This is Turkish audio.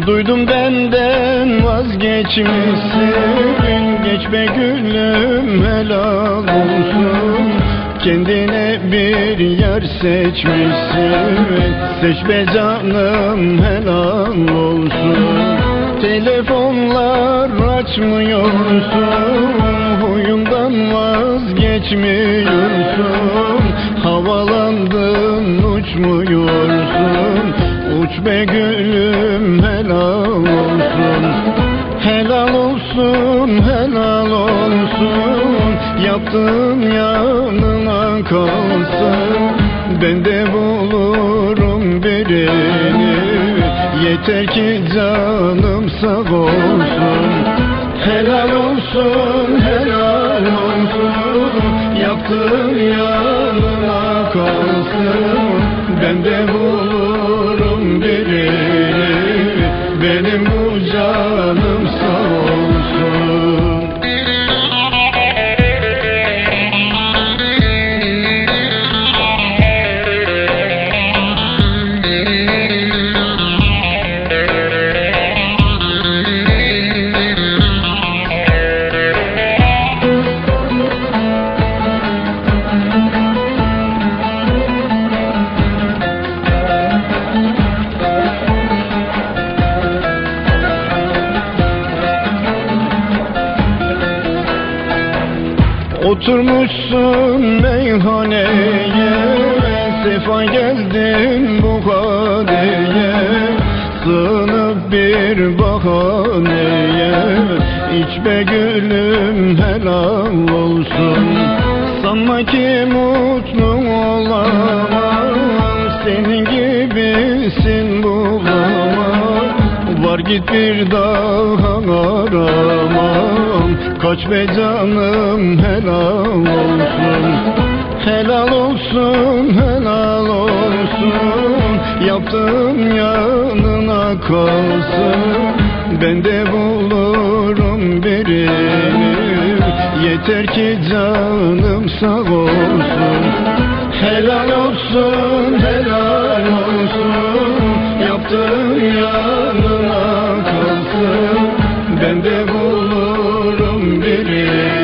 Duydum benden vazgeçmişsin. Geç be gülüm helal olsun. Kendine bir yer seçmişsin. Seç be canım helal olsun. Telefonlar açmıyorsun. Huyundan vazgeçmiyorsun. Havalandın uçmuyorsun. Uç be gülüm olsun helal olsun. Yaptığın yanına kalsın. Ben de bulurum birini. Yeter ki canım sağ olsun. Helal olsun helal olsun. Yaptığın yanına kalsın. Ben de bulurum birini. Benim Oturmuşsun meyhaneye Sefa geldin bu kadeye. Sığınıp bir bahaneye İç be gülüm helal olsun. Sanma ki mutlu olamam Senin gibisin bulamam Var git bir daha Kaç be canım helal olsun. Helal olsun helal olsun. Yaptığım yanına kalsın. Ben de bulurum birini. Yeter ki canım sağ olsun. Helal olsun helal olsun minute.